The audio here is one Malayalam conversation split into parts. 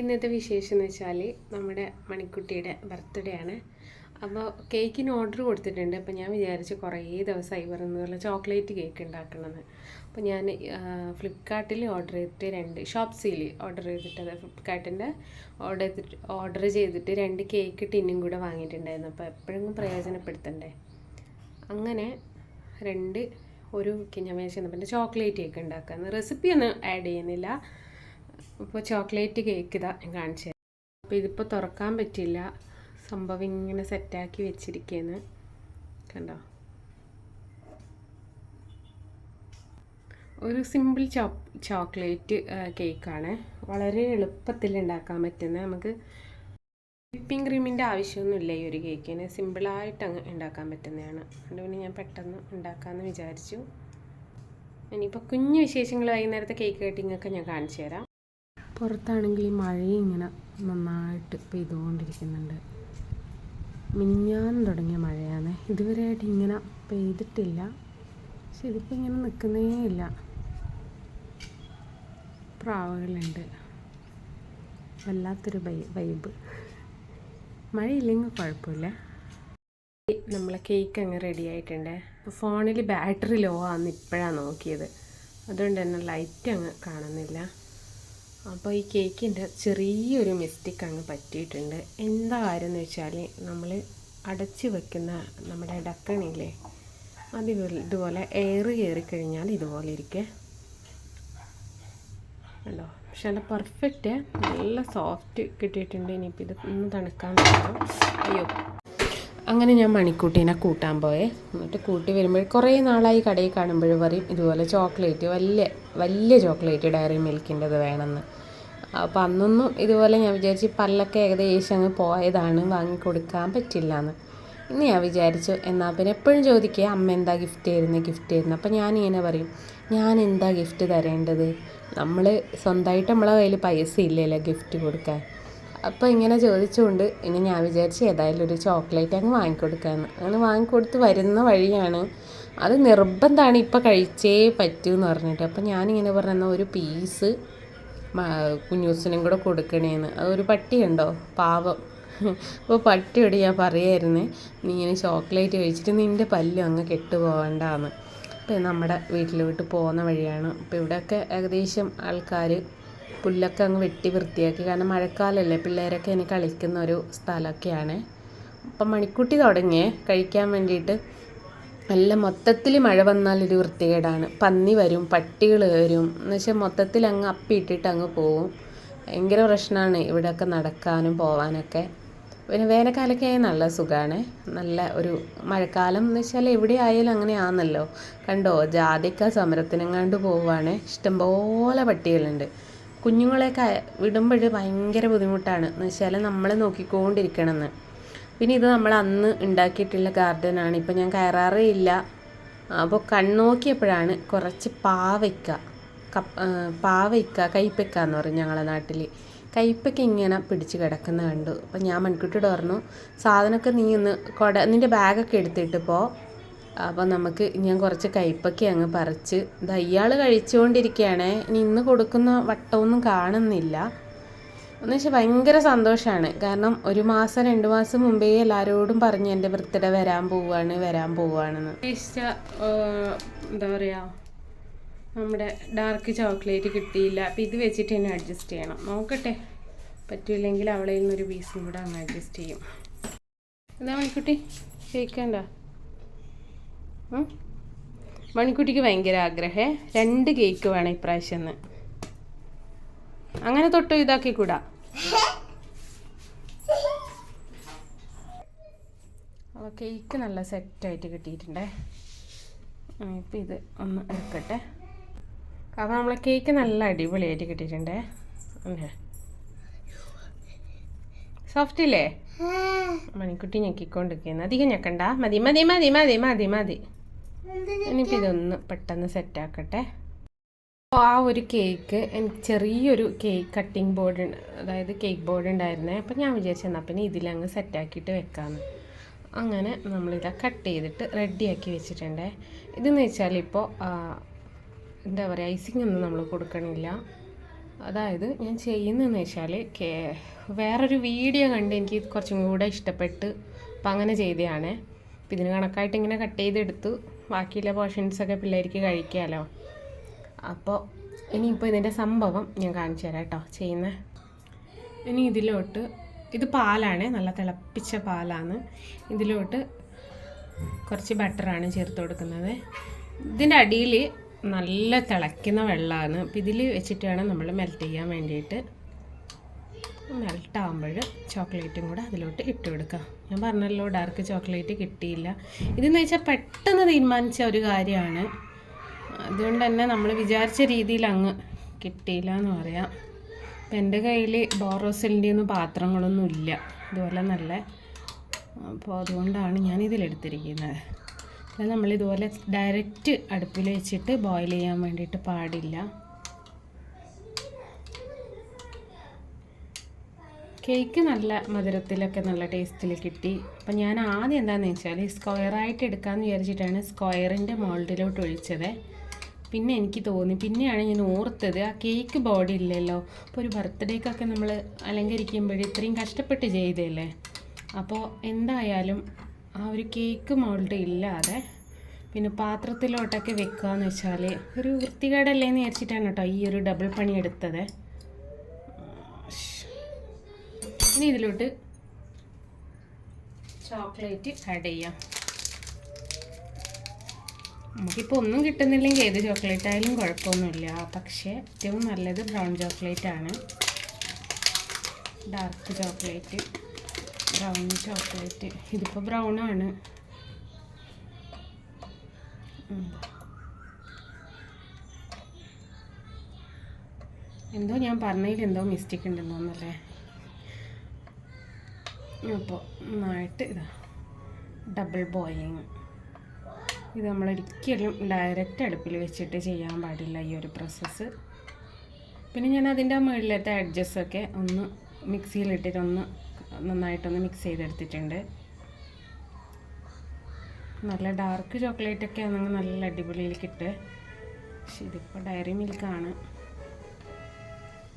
ഇന്നത്തെ വിശേഷം എന്ന് വെച്ചാൽ നമ്മുടെ മണിക്കുട്ടിയുടെ ബർത്ത്ഡേ ആണ്. അപ്പോൾ കേക്കിന് ഓർഡർ കൊടുത്തിട്ടുണ്ട്. അപ്പോൾ ഞാൻ വിചാരിച്ച് കുറേ ദിവസമായി പറഞ്ഞതുപോലെ ചോക്ലേറ്റ് കേക്ക് ഉണ്ടാക്കണമെന്ന്. അപ്പോൾ ഞാൻ ഫ്ലിപ്പ്കാർട്ടിൽ ഓർഡർ ചെയ്തിട്ട് രണ്ട് ഷോപ്സിയിൽ ഓർഡർ ചെയ്തിട്ട് അത് ഫ്ലിപ്കാർട്ടിന്റെ ഓർഡർ ചെയ്തിട്ട് ഓർഡർ ചെയ്തിട്ട് രണ്ട് കേക്ക് ടിന്നും കൂടെ വാങ്ങിയിട്ടുണ്ടായിരുന്നു. അപ്പോൾ എപ്പോഴെങ്കിലും പ്രയോജനപ്പെടുത്തണ്ടേ? അങ്ങനെ രണ്ട് ഒരു വിചാരിച്ചു പിന്നെ ചോക്ലേറ്റ് കേക്ക് ഉണ്ടാക്കാമെന്ന്. റെസിപ്പി ഒന്നും ആഡ് ചെയ്യുന്നില്ല. അപ്പോൾ ചോക്ലേറ്റ് കേക്ക് ഇതാ ഞാൻ കാണിച്ചു. തരാം അപ്പോൾ ഇതിപ്പോൾ തുറക്കാൻ പറ്റില്ല സംഭവം ഇങ്ങനെ സെറ്റാക്കി വെച്ചിരിക്കുകയെന്ന് കണ്ടോ? ഒരു സിമ്പിൾ ചോ ചോക്ലേറ്റ് കേക്കാണ്. വളരെ എളുപ്പത്തിൽ ഉണ്ടാക്കാൻ പറ്റുന്ന നമുക്ക് വിപ്പിംഗ് ക്രീമിന്റെ ആവശ്യമൊന്നുമില്ല ഈ ഒരു കേക്കിന്. സിമ്പിളായിട്ട് അങ്ങ് ഉണ്ടാക്കാൻ പറ്റുന്നതാണ്. അതുകൊണ്ട് പിന്നെ ഞാൻ പെട്ടെന്ന് ഉണ്ടാക്കാമെന്ന് വിചാരിച്ചു. ഇനിയിപ്പോൾ കുഞ്ഞു വിശേഷങ്ങൾ വൈകുന്നേരത്തെ കേക്ക് കട്ടിങ്ങൊക്കെ ഞാൻ കാണിച്ചു തരാം. പുറത്താണെങ്കിൽ ഈ ഇങ്ങനെ നന്നായിട്ട് പെയ്തുകൊണ്ടിരിക്കുന്നുണ്ട്. മിനിഞ്ഞാന്ന് തുടങ്ങിയ മഴയാണ്. ഇതുവരെയായിട്ട് ഇങ്ങനെ പെയ്തിട്ടില്ല. പക്ഷെ ഇതിപ്പോൾ ഇങ്ങനെ നിൽക്കുന്നേ ഇല്ല. പ്രാവുകളുണ്ട്. വല്ലാത്തൊരു വൈ വൈബ്. മഴയില്ലെങ്കിൽ കുഴപ്പമില്ല. നമ്മളെ കേക്ക് അങ്ങ് റെഡി ആയിട്ടുണ്ട്. അപ്പോൾ ഫോണിൽ ബാറ്ററി ലോ ആണെന്ന് ഇപ്പോഴാണ് നോക്കിയത്. അതുകൊണ്ട് തന്നെ ലൈറ്റ് അങ്ങ് കാണുന്നില്ല. അപ്പോൾ ഈ കേക്കിന്റെ ചെറിയൊരു മിസ്റ്റേക്ക് അങ്ങ് പറ്റിയിട്ടുണ്ട്. എന്താ കാര്യം എന്ന് വെച്ചാൽ നമ്മൾ അടച്ച് വെക്കുന്ന നമ്മുടെ ഡക്കണില്ലേ അത് ഇതുപോലെ എയർ കയറിക്കഴിഞ്ഞാൽ ഇതുപോലെ ഇരിക്കേ. ഉണ്ടോ പക്ഷെ നല്ല പെർഫെക്റ്റ് നല്ല സോഫ്റ്റ് കിട്ടിയിട്ടുണ്ട്. ഇനിയിപ്പോൾ ഇത് ഒന്ന് തണുക്കാൻ അയ്യോ. അങ്ങനെ ഞാൻ മണിക്കൂട്ടീനെ കൂട്ടാൻ പോയേ. എന്നിട്ട് കൂട്ടി വരുമ്പോൾ കുറേ നാളായി കടയിൽ കാണുമ്പോൾ പറയും ഇതുപോലെ ചോക്ലേറ്റ് വലിയ വലിയ ചോക്ലേറ്റ് ഡയറി മിൽക്കിന്റെത് വേണമെന്ന് അപ്പോൾ അന്നൊന്നും ഇതുപോലെ ഞാൻ വിചാരിച്ചു പല്ലൊക്കെ ഏകദേശം അങ്ങ് പോയതാണ് വാങ്ങിക്കൊടുക്കാൻ പറ്റില്ല എന്ന് ഇന്ന് ഞാൻ വിചാരിച്ചു എന്നാൽ പിന്നെ എപ്പോഴും ചോദിക്കുക അമ്മ എന്താ ഗിഫ്റ്റ് തരുന്നത് ഗിഫ്റ്റ് തരുന്നത് അപ്പോൾ ഞാനിങ്ങനെ പറയും ഞാൻ എന്താ ഗിഫ്റ്റ് തരേണ്ടത്? നമ്മൾ സ്വന്തമായിട്ട് നമ്മളെ കയ്യിൽ പൈസ ഇല്ലല്ലോ ഗിഫ്റ്റ് കൊടുക്കാൻ. അപ്പോൾ ഇങ്ങനെ ചോദിച്ചുകൊണ്ട് ഇനി ഞാൻ വിചാരിച്ചു ഏതായാലും ഒരു ചോക്ലേറ്റ് അങ്ങ് വാങ്ങിക്കൊടുക്കാമെന്ന് അങ്ങനെ വാങ്ങിക്കൊടുത്ത് വരുന്ന വഴിയാണ് അത് നിർബന്ധമാണ് ഇപ്പോൾ കഴിച്ചേ പറ്റൂ എന്ന് പറഞ്ഞിട്ട്. അപ്പോൾ ഞാനിങ്ങനെ പറഞ്ഞ ഒരു പീസ് കുഞ്ഞൂസിനും കൂടെ കൊടുക്കണേന്ന്. അതൊരു പട്ടിയുണ്ടോ? പാവം. അപ്പോൾ പട്ടിയോട് ഞാൻ പറയായിരുന്നേ നീ ഇങ്ങനെ ചോക്ലേറ്റ് കഴിച്ചിട്ട് നിന്റെ പല്ലും അങ്ങ് കെട്ടുപോകണ്ടാന്ന് അപ്പോൾ നമ്മുടെ വീട്ടിലോട്ട് പോകുന്ന വഴിയാണ്. അപ്പോൾ ഇവിടെയൊക്കെ ഏകദേശം ആൾക്കാർ പുല്ലൊക്കെ അങ്ങ് വെട്ടി വൃത്തിയാക്കി. കാരണം മഴക്കാലമല്ലേ പിള്ളേരൊക്കെ ഇനി കളിക്കുന്ന ഒരു സ്ഥലമൊക്കെയാണ്. അപ്പം മണിക്കുട്ടി തുടങ്ങിയേ കഴിക്കാൻ വേണ്ടിയിട്ട് നല്ല മൊത്തത്തിൽ മഴ വന്നാൽ ഒരു വൃത്തികേടാണ്. പന്നി വരും പട്ടികൾ വരും. എന്ന് വെച്ചാൽ മൊത്തത്തിൽ അങ്ങ് അപ്പിയിട്ടിട്ട് അങ്ങ് പോവും. ഭയങ്കര പ്രശ്നമാണ് ഇവിടെയൊക്കെ നടക്കാനും പോവാനൊക്കെ. പിന്നെ വേനൽക്കാലൊക്കെ നല്ല സുഖമാണ്. നല്ല ഒരു മഴക്കാലം എന്ന് വെച്ചാൽ എവിടെ ആയാലും അങ്ങനെയാണല്ലോ. കണ്ടോ? ജാതിക്ക സമരത്തിനെങ്ങാണ്ട് പോവുകയാണ്. ഇഷ്ടംപോലെ പട്ടികളുണ്ട്. കുഞ്ഞുങ്ങളെയൊക്കെ വിടുമ്പോൾ ഭയങ്കര ബുദ്ധിമുട്ടാണ്. എന്ന് വെച്ചാൽ നമ്മൾ നോക്കിക്കൊണ്ടിരിക്കണമെന്ന്. പിന്നെ ഇത് നമ്മൾ അന്ന് ഉണ്ടാക്കിയിട്ടുള്ള ഗാർഡനാണ്. ഇപ്പം ഞാൻ കയറാറേ ഇല്ല. അപ്പോൾ കണ്ണോക്കിയപ്പോഴാണ് കുറച്ച് പാവയ്ക്ക പാവയ്ക്ക കൈപ്പയ്ക്ക എന്ന് പറയും ഞങ്ങളുടെ നാട്ടിൽ. കൈപ്പയ്ക്ക ഇങ്ങനെ പിടിച്ച് കിടക്കുന്ന കണ്ടു. അപ്പം ഞാൻ മൺകുട്ടിയോട് പറഞ്ഞു സാധനമൊക്കെ നീ ഒന്ന് കൊട നിന്റെ ബാഗൊക്കെ എടുത്തിട്ടിപ്പോൾ അപ്പോൾ നമുക്ക് ഞാൻ കുറച്ച് കൈപ്പയ്ക്ക അങ്ങ് പറിച്ച് ദാ ഇയാൾ കഴിച്ചുകൊണ്ടിരിക്കുകയാണേ ഇനി ഇന്ന് കൊടുക്കുന്ന വട്ടമൊന്നും കാണുന്നില്ല. എന്ന് വെച്ചാൽ ഭയങ്കര സന്തോഷമാണ് കാരണം ഒരു മാസം രണ്ട് മാസം മുമ്പേ എല്ലാവരോടും പറഞ്ഞു എന്റെ ബർത്ത്ഡേ വരാൻ പോവുകയാണ് വരാൻ പോവുകയാണെന്ന് ഉദ്ദേശിച്ച എന്താ പറയുക നമ്മുടെ ഡാർക്ക് ചോക്ലേറ്റ് കിട്ടിയില്ല. അപ്പം ഇത് വെച്ചിട്ട് തന്നെ അഡ്ജസ്റ്റ് ചെയ്യണം. നോക്കട്ടെ. പറ്റില്ലെങ്കിൽ അവളെ നിന്നൊരു പീസും കൂടെ അങ്ങ് അഡ്ജസ്റ്റ് ചെയ്യും. എന്താ മണിക്കുട്ടി കഴിക്കണ്ട മണിക്കുട്ടിക്ക് ഭയങ്കര ആഗ്രഹേ. രണ്ട് കേക്ക് വേണം ഇപ്രാവശ്യം അങ്ങനെ തൊട്ട് ഇതാക്കി കൂടാ. അപ്പോൾ കേക്ക് നല്ല സെറ്റായിട്ട് കിട്ടിയിട്ടുണ്ടേ. ഇപ്പം ഇത് ഒന്ന് എടുക്കട്ടെ. അപ്പോൾ നമ്മളെ കേക്ക് നല്ല അടിപൊളിയായിട്ട് കിട്ടിയിട്ടുണ്ടേ. അല്ലേ സോഫ്റ്റ് ഇല്ലേ? മണിക്കുട്ടി ഞെക്കിക്കൊണ്ടിരിക്കുന്നത് അധികം ഞെക്കണ്ട. മതി മതി മതി മതി മതി മതി. ഇനിയിപ്പോൾ ഇതൊന്ന് പെട്ടെന്ന് സെറ്റാക്കട്ടെ. അപ്പോൾ ആ ഒരു കേക്ക് എനിക്ക് ചെറിയൊരു കേക്ക് കട്ടിംഗ് ബോർഡ് അതായത് കേക്ക് ബോർഡ് ഉണ്ടായിരുന്നേ അപ്പം ഞാൻ വിചാരിച്ചു എന്നാൽ പിന്നെ ഇതിലങ്ങ് സെറ്റാക്കിയിട്ട് വെക്കാമെന്ന് അങ്ങനെ നമ്മളിത് കട്ട് ചെയ്തിട്ട് റെഡിയാക്കി വെച്ചിട്ടുണ്ട്. ഇതെന്ന് വെച്ചാൽ ഇപ്പോൾ എന്താ പറയുക ഐസിങ് ഒന്നും നമ്മൾ കൊടുക്കണില്ല. അതായത് ഞാൻ ചെയ്യുന്നതെന്ന് വെച്ചാൽ കേ വേറൊരു വീഡിയോ കണ്ട് എനിക്ക് കുറച്ചും കൂടെ ഇഷ്ടപ്പെട്ട്. അപ്പം അങ്ങനെ ചെയ്തതാണ് അപ്പം ഇതിന് കണക്കായിട്ട് ഇങ്ങനെ കട്ട് ചെയ്തെടുത്തു. ബാക്കിയുള്ള പോർഷൻസൊക്കെ പിള്ളേർക്ക് കഴിക്കാമല്ലോ അപ്പോൾ ഇനിയിപ്പോൾ ഇതിന്റെ സംഭവം ഞാൻ കാണിച്ചു തരാം കേട്ടോ. ചെയ്യുന്ന. ഇനി ഇതിലോട്ട് ഇത് പാലാണ് നല്ല തിളപ്പിച്ച പാലാണ്. ഇതിലോട്ട് കുറച്ച് ബട്ടറാണ് ചേർത്ത് കൊടുക്കുന്നത്. ഇതിന്റെ അടിയിൽ നല്ല തിളയ്ക്കുന്ന വെള്ളമാണ്. അപ്പോൾ ഇതിൽ വെച്ചിട്ട് വേണം നമ്മൾ മെൽറ്റ് ചെയ്യാൻ വേണ്ടിയിട്ട് മെൽറ്റ് ആകുമ്പോൾ ചോക്ലേറ്റും കൂടെ അതിലോട്ട് ഇട്ട് കൊടുക്കാം. ഞാൻ പറഞ്ഞല്ലോ ഡാർക്ക് ചോക്ലേറ്റ് കിട്ടിയില്ല. ഇതെന്ന് വെച്ചാൽ പെട്ടെന്ന് തീരുമാനിച്ച ഒരു കാര്യമാണ്. അതുകൊണ്ട് തന്നെ നമ്മൾ വിചാരിച്ച രീതിയിൽ അങ്ങ് കിട്ടിയില്ല എന്ന് പറയാം. അപ്പം എന്റെ കയ്യിൽ ബോറോസിലിന്റെ ഒന്നും പാത്രങ്ങളൊന്നും ഇല്ല. ഇതുപോലെ നല്ല അപ്പോൾ അതുകൊണ്ടാണ് ഞാൻ ഇതിലെടുത്തിരിക്കുന്നത് നമ്മൾ നമ്മളിതുപോലെ ഡയറക്റ്റ് അടുപ്പിൽ വെച്ചിട്ട് ബോയിൽ ചെയ്യാൻ വേണ്ടിയിട്ട് പാടില്ല. കേക്ക് നല്ല മധുരത്തിലൊക്കെ നല്ല ടേസ്റ്റിൽ കിട്ടി. അപ്പം ഞാൻ ആദ്യം എന്താണെന്ന് വെച്ചാൽ സ്ക്വയറായിട്ട് എടുക്കാമെന്ന് വിചാരിച്ചിട്ടാണ് സ്ക്വയറിന്റെ മോൾഡിലോട്ട് ഒഴിച്ചത്. പിന്നെ എനിക്ക് തോന്നി പിന്നെയാണ് ഞാൻ ഓർത്തത് ആ കേക്ക് ബോഡി ഇല്ലല്ലോ. അപ്പോൾ ഒരു ബർത്ത്ഡേക്കൊക്കെ നമ്മൾ അലങ്കരിക്കുമ്പോൾ ഇത്രയും കഷ്ടപ്പെട്ട് ചെയ്തല്ലേ അപ്പോൾ എന്തായാലും ആ ഒരു കേക്ക് മോൾഡ് ഇല്ലാതെ പിന്നെ പാത്രത്തിലോട്ടൊക്കെ വെക്കുക എന്ന് വെച്ചാൽ ഒരു വൃത്തികേടല്ലേ എന്ന് വിചാരിച്ചിട്ടാണ് കേട്ടോ ഈ ഒരു ഡബിൾ പണി എടുത്തത്. ഇനി ഇതിലോട്ട് ചോക്ലേറ്റ് ആഡ് ചെയ്യാം. നമുക്കിപ്പോൾ ഒന്നും കിട്ടുന്നില്ലെങ്കിൽ ഏത് ചോക്ലേറ്റ് ആയാലും കുഴപ്പമൊന്നുമില്ല. പക്ഷേ ഏറ്റവും നല്ലത് ബ്രൗൺ ചോക്ലേറ്റ് ആണ്. ഡാർക്ക് ചോക്ലേറ്റ് ബ്രൗൺ ചോക്ലേറ്റ് ഇതിപ്പോൾ ബ്രൗൺ ആണ്. എന്തോ ഞാൻ പറഞ്ഞതിൽ എന്തോ മിസ്റ്റേക്ക് ഉണ്ടെന്ന് അപ്പോൾ നന്നായിട്ട് ഇതാ ഡബിൾ ബോയിലിങ് ഇത് നമ്മളൊരിക്കലും ഡയറക്റ്റ് അടുപ്പിൽ വെച്ചിട്ട് ചെയ്യാൻ പാടില്ല ഈ ഒരു പ്രോസസ്സ് പിന്നെ ഞാൻ അതിന്റെ മുകളിലത്തെ അഡ്ജസ്റ്റൊക്കെ ഒന്ന് മിക്സിയിലിട്ടിട്ടൊന്ന് നന്നായിട്ടൊന്ന് മിക്സ് ചെയ്തെടുത്തിട്ടുണ്ട്. നല്ല ഡാർക്ക് ചോക്ലേറ്റ് ഒക്കെ ആണെങ്കിൽ നല്ല അടിപൊളിയിൽ കിട്ടുക പക്ഷെ ഇതിപ്പോൾ ഡയറി മിൽക്കാണ്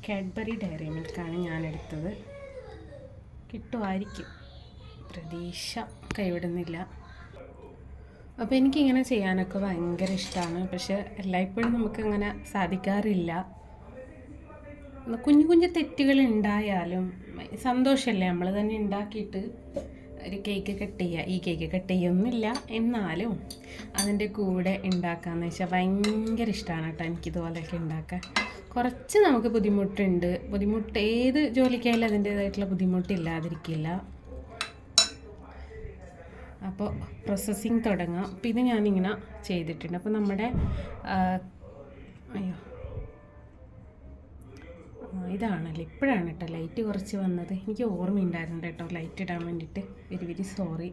കാഡ്ബറി ഡയറി മിൽക്കാണ് ഞാൻ എടുത്തത് കിട്ടുമായിരിക്കും. പ്രതീക്ഷ കൈവിടുന്നില്ല. അപ്പോൾ എനിക്കിങ്ങനെ ചെയ്യാനൊക്കെ ഭയങ്കര ഇഷ്ടമാണ് പക്ഷെ എല്ലായ്പ്പോഴും നമുക്കങ്ങനെ സാധിക്കാറില്ല. കുഞ്ഞു കുഞ്ഞു തെറ്റുകൾ ഉണ്ടായാലും സന്തോഷമല്ലേ? നമ്മൾ തന്നെ ഉണ്ടാക്കിയിട്ട് ഒരു കേക്ക് കട്ട് ചെയ്യുക ഈ കേക്ക് കട്ട് ചെയ്യൊന്നുമില്ല എന്നാലും അതിന്റെ കൂടെ ഉണ്ടാക്കാമെന്ന് വെച്ചാൽ ഭയങ്കര ഇഷ്ടമാണ് കേട്ടോ എനിക്കിതുപോലെയൊക്കെ ഉണ്ടാക്കാൻ. കുറച്ച് നമുക്ക് ബുദ്ധിമുട്ടുണ്ട്. ബുദ്ധിമുട്ട് ഏത് ജോലിക്കായാലും അതിന്റേതായിട്ടുള്ള ബുദ്ധിമുട്ടില്ലാതിരിക്കില്ല അപ്പോൾ പ്രോസസ്സിങ് തുടങ്ങാം. അപ്പോൾ ഇത് ഞാനിങ്ങനെ ചെയ്തിട്ടുണ്ട്. അപ്പോൾ നമ്മുടെ അയ്യോ. ഇതാണല്ലോ. ഇപ്പോഴാണ് കേട്ടോ ലൈറ്റ് കുറച്ച് വന്നത്. എനിക്ക് ഓർമ്മയുണ്ടായിരുന്നു കേട്ടോ ലൈറ്റ് ഇടാൻ വേണ്ടിയിട്ട്. വെരി വെരി സോറി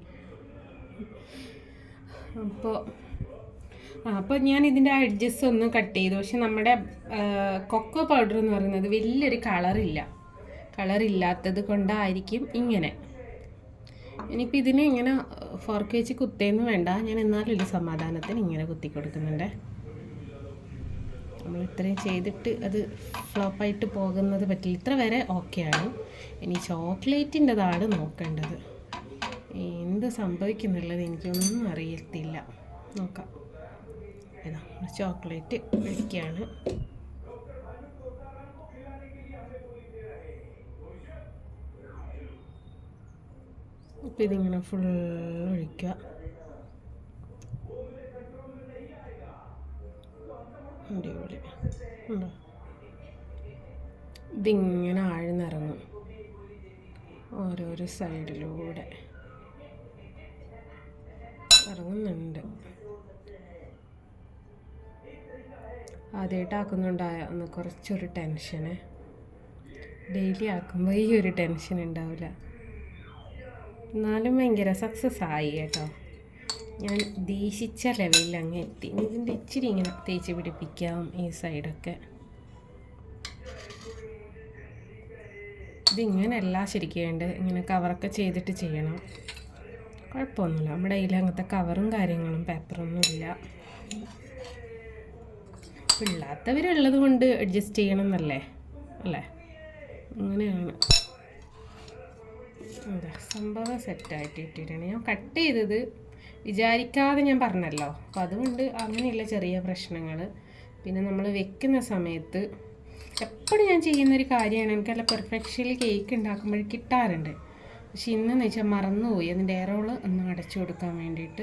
അപ്പോൾ അപ്പോൾ ഞാൻ ഇതിന്റെ അഡ്ജസ്റ്റ് ഒന്ന് കട്ട് ചെയ്തു. പക്ഷെ നമ്മുടെ കൊക്കോ പൗഡർ എന്ന് പറയുന്നത് വലിയൊരു കളറില്ല കളറില്ലാത്തത് കൊണ്ടായിരിക്കും ഇങ്ങനെ. ഇനിയിപ്പോൾ ഇതിനെ ഇങ്ങനെ ഫോർക്ക് വെച്ച് കുത്തേന്ന് വേണ്ട. ഞാൻ എന്നാലും ഒരു സമാധാനത്തിന് ഇങ്ങനെ കുത്തി കൊടുക്കുന്നുണ്ട്. നമ്മൾ ഇത്രയും ചെയ്തിട്ട് അത് ഫ്ലോപ്പായിട്ട് പോകുന്നത് പറ്റില്ല. ഇത്ര വരെ ഓക്കെയാണ് ഇനി ചോക്ലേറ്റിന്റെതാണ് നോക്കേണ്ടത്. എന്ത് സംഭവിക്കുന്നുള്ളത് എനിക്കൊന്നും അറിയത്തില്ല. നോക്കാം. ഇതാ ചോക്ലേറ്റ് മേടിക്കുകയാണ് ഇപ്പം ഇതിങ്ങനെ ഫുൾ ഒഴിക്കുക. അടിപൊളി. ഉണ്ടോ? ഇതിങ്ങനെ ആഴ്ന്നിറങ്ങും. ഓരോരോ സൈഡിലൂടെ ഇറങ്ങുന്നുണ്ട്. ആദ്യമായിട്ട് ആക്കുന്നുണ്ടായ ഒന്ന് കുറച്ചൊരു ടെൻഷന്. ഡെയിലി ആക്കുമ്പോൾ ഈ ഒരു ടെൻഷൻ ഉണ്ടാവില്ല എന്നാലും ഭയങ്കര സക്സസ് ആയി കേട്ടോ. ഞാൻ ദേശിച്ച ലെവലിൽ അങ്ങ് എത്തി. ഇതിന്റെ ഇച്ചിരി ഇങ്ങനെ തേച്ച് പിടിപ്പിക്കാം ഈ സൈഡൊക്കെ ഇതിങ്ങനെയല്ല ശരിക്കും വേണ്ടത്. ഇങ്ങനെ കവറൊക്കെ ചെയ്തിട്ട് ചെയ്യണം. കുഴപ്പമൊന്നുമില്ല. നമ്മുടെ കയ്യിൽ അങ്ങനത്തെ കവറും കാര്യങ്ങളും പേപ്പറൊന്നും ഇല്ല ഇല്ലാത്തവരുള്ളത് കൊണ്ട് അഡ്ജസ്റ്റ് ചെയ്യണം എന്നല്ലേ അല്ലേ? അങ്ങനെയാണ്. അതെ സംഭവം സെറ്റായിട്ട് ഇട്ടിട്ടാണ്. ഞാൻ കട്ട് ചെയ്തത്. വിചാരിക്കാതെ ഞാൻ പറഞ്ഞല്ലോ. അപ്പം അതുകൊണ്ട് അങ്ങനെയുള്ള ചെറിയ പ്രശ്നങ്ങൾ പിന്നെ നമ്മൾ വെക്കുന്ന സമയത്ത് എപ്പോഴും ഞാൻ ചെയ്യുന്നൊരു കാര്യമാണ്. എനിക്ക് നല്ല പെർഫെക്ഷനിൽ കേക്ക് ഉണ്ടാക്കുമ്പോൾ കിട്ടാറുണ്ട്. പക്ഷെ ഇന്നെന്ന് വെച്ചാൽ മറന്നുപോയി. അതിന്റെ എയറോൾ ഒന്ന് അടച്ചു കൊടുക്കാൻ വേണ്ടിയിട്ട്.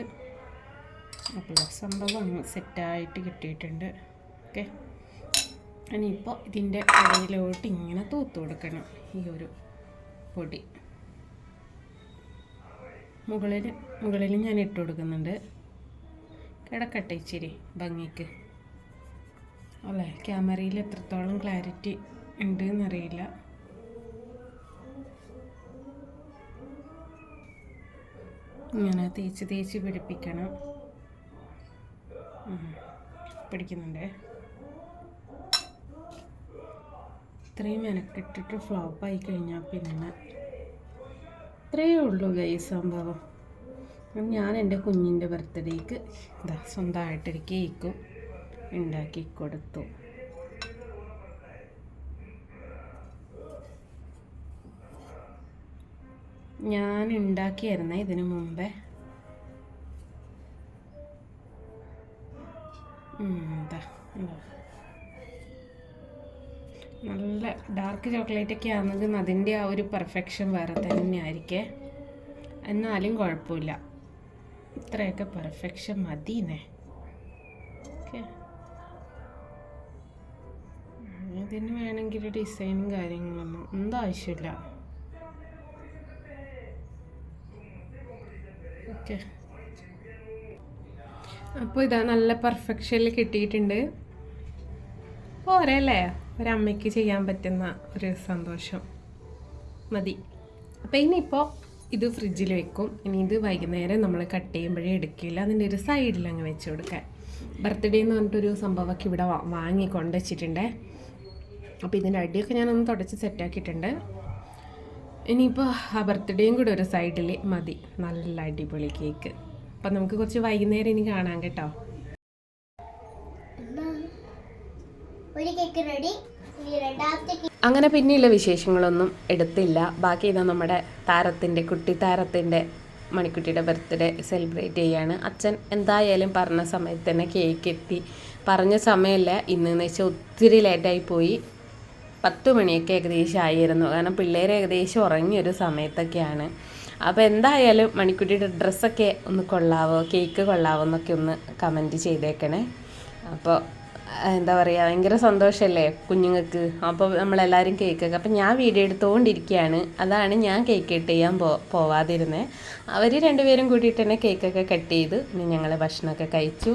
അപ്പോൾ സംഭവം അങ്ങ് സെറ്റായിട്ട് കിട്ടിയിട്ടുണ്ട്. ഓക്കെ. ഇനിയിപ്പോൾ ഇതിന്റെ ഇടയിലോട്ട് ഇങ്ങനെ തൂത്ത് കൊടുക്കണം ഈ ഒരു പൊടി. മുകളിൽ മുകളിൽ ഞാൻ ഇട്ട് കൊടുക്കുന്നുണ്ട്. കിടക്കട്ടെ ഇച്ചിരി ഭംഗിക്ക്. അല്ലേ? ക്യാമറയിൽ എത്രത്തോളം ക്ലാരിറ്റി ഉണ്ട് എന്നറിയില്ല ഇങ്ങനെ തേച്ച് തേച്ച് പിടിപ്പിക്കണം. പിടിക്കുന്നുണ്ടേ? ഇത്രയും മെനക്കെട്ടിട്ട് ഫ്ലോപ്പായി കഴിഞ്ഞാൽ പിന്നെ. ഇത്രയേ ഉള്ളൂ ഗൈ സംഭവം. ഞാൻ എന്റെ കുഞ്ഞിന്റെ ബർത്ത്ഡേക്ക് ഇതാ സ്വന്തമായിട്ടൊരു കേക്കും ഉണ്ടാക്കി കൊടുത്തു. ഞാൻ ഉണ്ടാക്കിയായിരുന്നേ ഇതിനു മുമ്പേ. എന്താ നല്ല ഡാർക്ക് ചോക്ലേറ്റ് ഒക്കെ ആണെങ്കിൽ അതിന്റെ ആ ഒരു പെർഫെക്ഷൻ വേറെ തന്നെയായിരിക്കേ. എന്നാലും കുഴപ്പമില്ല. ഇത്രയൊക്കെ പെർഫെക്ഷൻ മതിന്നേ. ഓക്കെ. ഇതിന് വേണമെങ്കിൽ ഡിസൈനും കാര്യങ്ങളൊന്നും എന്താ ആവശ്യമില്ല. ഓക്കെ. അപ്പോൾ ഇതാ നല്ല പെർഫെക്ഷനിൽ കിട്ടിയിട്ടുണ്ട്. പോരെ അല്ലേ? ഒരമ്മയ്ക്ക് ചെയ്യാൻ പറ്റുന്ന ഒരു സന്തോഷം. മതി. അപ്പോൾ ഇനിയിപ്പോൾ ഇത് ഫ്രിഡ്ജിൽ വെക്കും. ഇനി ഇത് വൈകുന്നേരം നമ്മൾ കട്ട് ചെയ്യുമ്പോഴേ എടുക്കില്ല അതിന്റെ ഒരു സൈഡിൽ അങ്ങ് വെച്ച് കൊടുക്കാൻ ബർത്ത്ഡേ എന്ന് പറഞ്ഞിട്ടൊരു സംഭവമൊക്കെ ഇവിടെ വാങ്ങി കൊണ്ടുവച്ചിട്ടുണ്ടേ. അപ്പോൾ ഇതിന്റെ അടിയൊക്കെ ഞാനൊന്ന് തുടച്ച് സെറ്റാക്കിയിട്ടുണ്ട് ഇനിയിപ്പോൾ ആ ബർത്ത്ഡേയും കൂടെ ഒരു സൈഡിൽ മതി. നല്ല അടിപൊളി കേക്ക് അപ്പം നമുക്ക് കുറച്ച് വൈകുന്നേരം ഇനി കാണാം കേട്ടോ. ഒരു കേക്ക് റെഡി അങ്ങനെ പിന്നെയുള്ള വിശേഷങ്ങളൊന്നും എടുത്തില്ല. ബാക്കി ഇതാ നമ്മുടെ താരത്തിന്റെ കുട്ടി താരത്തിന്റെ മണിക്കുട്ടിയുടെ ബർത്ത്ഡേ സെലിബ്രേറ്റ് ചെയ്യാണ്. അച്ഛൻ എന്തായാലും പറഞ്ഞ സമയത്ത് തന്നെ കേക്ക് എത്തി. പറഞ്ഞ സമയമല്ല ഇന്നെന്ന് വെച്ചാൽ ഒത്തിരി ലേറ്റായി പോയി. പത്ത് മണിയൊക്കെ ഏകദേശം ആയിരുന്നു. കാരണം പിള്ളേർ ഏകദേശം ഉറങ്ങിയൊരു സമയത്തൊക്കെയാണ്. അപ്പോൾ എന്തായാലും മണിക്കുട്ടിയുടെ ഡ്രസ്സൊക്കെ ഒന്ന് കൊള്ളാവോ കേക്ക് കൊള്ളാവോ എന്നൊക്കെ ഒന്ന് കമന്റ് ചെയ്തേക്കണേ. അപ്പോൾ എന്താ പറയുക ഭയങ്കര സന്തോഷമല്ലേ കുഞ്ഞുങ്ങൾക്ക്? അപ്പോൾ നമ്മളെല്ലാവരും കേക്കൊക്കെ. അപ്പം ഞാൻ വീഡിയോ എടുത്തുകൊണ്ടിരിക്കുകയാണ് അതാണ് ഞാൻ കേക്ക് കട്ട് ചെയ്യാൻ പോ പോവാതിരുന്നത് അവർ രണ്ടുപേരും കൂടിയിട്ട് തന്നെ കേക്കൊക്കെ കട്ട് ചെയ്തു ഇനി ഞങ്ങൾ ഭക്ഷണമൊക്കെ കഴിച്ചു.